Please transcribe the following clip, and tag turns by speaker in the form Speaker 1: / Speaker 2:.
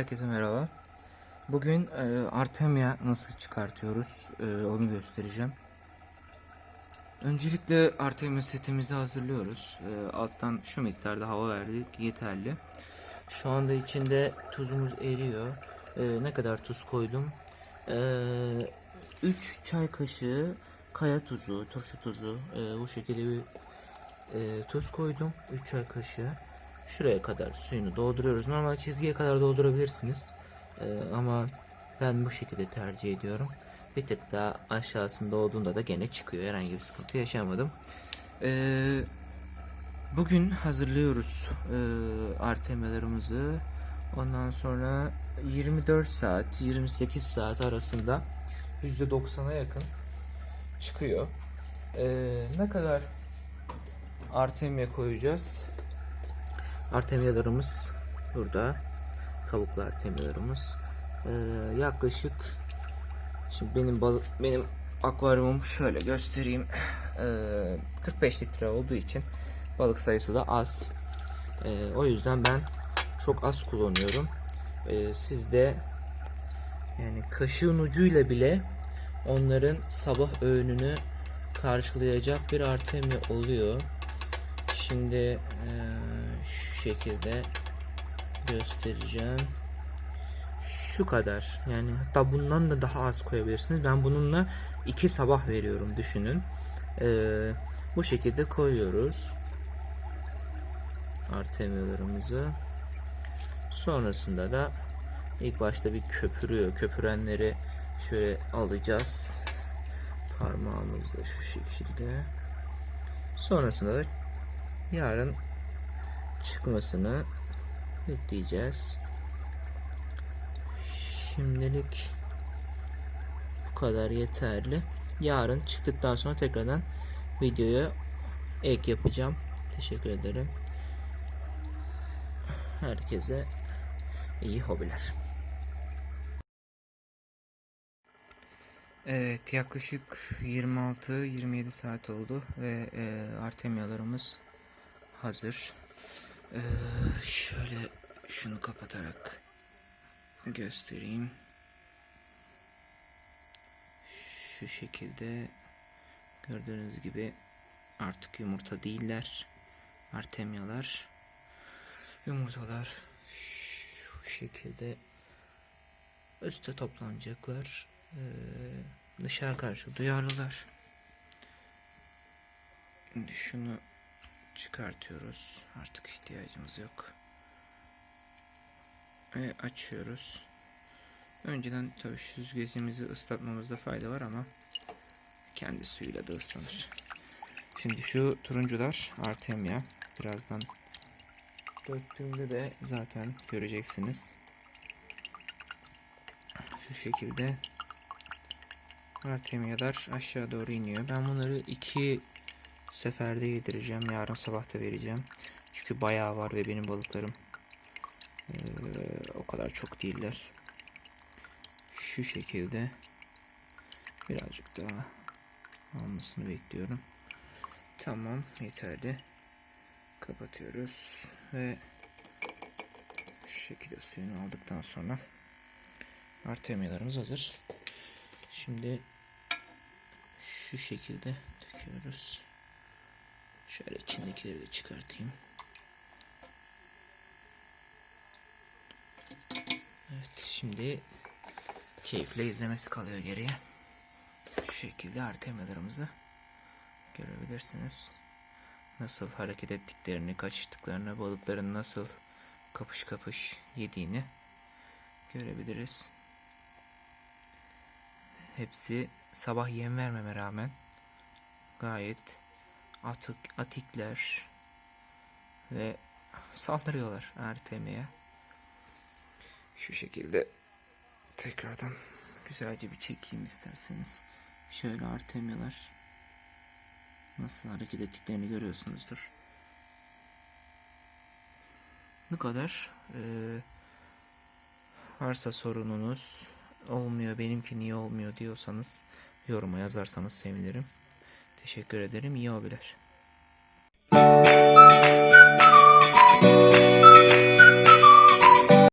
Speaker 1: Herkese merhaba. Bugün e, Artemia nasıl çıkartıyoruz e, onu göstereceğim. Öncelikle Artemia setimizi hazırlıyoruz. E, alttan şu miktarda hava verdik yeterli. Şu anda içinde tuzumuz eriyor. E, ne kadar tuz koydum? 3 çay kaşığı kaya tuzu, turşu tuzu e, bu şekilde bir e, tuz koydum. 3 çay kaşığı. Şuraya kadar suyunu dolduruyoruz. Normal çizgiye kadar doldurabilirsiniz. E, ama ben bu şekilde tercih ediyorum. Bir tık daha aşağısında olduğunda da gene çıkıyor. Herhangi bir sıkıntı yaşamadım. E, bugün hazırlıyoruz e, artemalarımızı. Ondan sonra 24 saat, 28 saat arasında %90'a yakın çıkıyor. Ee, ne kadar artemya koyacağız? Artemyalarımız burada. Kabuklu artemyalarımız. Ee, yaklaşık şimdi benim balık benim akvaryumum şöyle göstereyim. Ee, 45 litre olduğu için balık sayısı da az. Ee, o yüzden ben çok az kullanıyorum. Ee, siz de yani kaşığın ucuyla bile onların sabah öğününü karşılayacak bir artemya oluyor. Şimdi eee, şekilde göstereceğim. Şu kadar yani hatta bundan da daha az koyabilirsiniz. Ben bununla iki sabah veriyorum düşünün. Eee, bu şekilde koyuyoruz artemyalarımızı. Sonrasında da ilk başta bir köpürüyor. Köpürenleri şöyle alacağız. Parmağımızla şu şekilde. Sonrasında da yarın çıkmasını bekleyeceğiz. Şimdilik bu kadar yeterli. Yarın çıktıktan sonra tekrardan videoya ek yapacağım. Teşekkür ederim. Herkese iyi hobiler. Evet yaklaşık 26-27 saat oldu ve e, artemyalarımız hazır. E, şöyle şunu kapatarak göstereyim. Şu şekilde gördüğünüz gibi artık yumurta değiller. Artemyalar yumurtalar şu şekilde üste toplanacaklar. Ee, dışarı karşı duyarlılar. Şimdi şunu çıkartıyoruz. Artık ihtiyacımız yok. Ve açıyoruz. Önceden tabii süzgecimizi ıslatmamızda fayda var ama kendi suyuyla da ıslanır. Şimdi şu turuncular Artemia. Birazdan döktüğümde de zaten göreceksiniz. Şu şekilde Artemiyalar aşağı doğru iniyor. Ben bunları iki seferde yedireceğim. Yarın sabah da vereceğim. Çünkü bayağı var ve benim balıklarım ee, o kadar çok değiller. Şu şekilde birazcık daha almasını bekliyorum. Tamam yeterli. Kapatıyoruz ve şu şekilde suyunu aldıktan sonra artemiyalarımız hazır. Şimdi şu şekilde döküyoruz. Şöyle içindekileri de çıkartayım. Evet şimdi keyifle izlemesi kalıyor geriye. Şu şekilde artemiyalarımızı görebilirsiniz. Nasıl hareket ettiklerini, kaçıştıklarını, balıkların nasıl kapış kapış yediğini görebiliriz. Hepsi sabah yem vermeme rağmen gayet atık, atikler ve saldırıyorlar Artem'e. Şu şekilde tekrardan güzelce bir çekeyim isterseniz. Şöyle Artemyalar nasıl hareket ettiklerini görüyorsunuzdur. Bu kadar. Ee, varsa sorununuz olmuyor benimki niye olmuyor diyorsanız yoruma yazarsanız sevinirim. Teşekkür ederim. İyi abiler.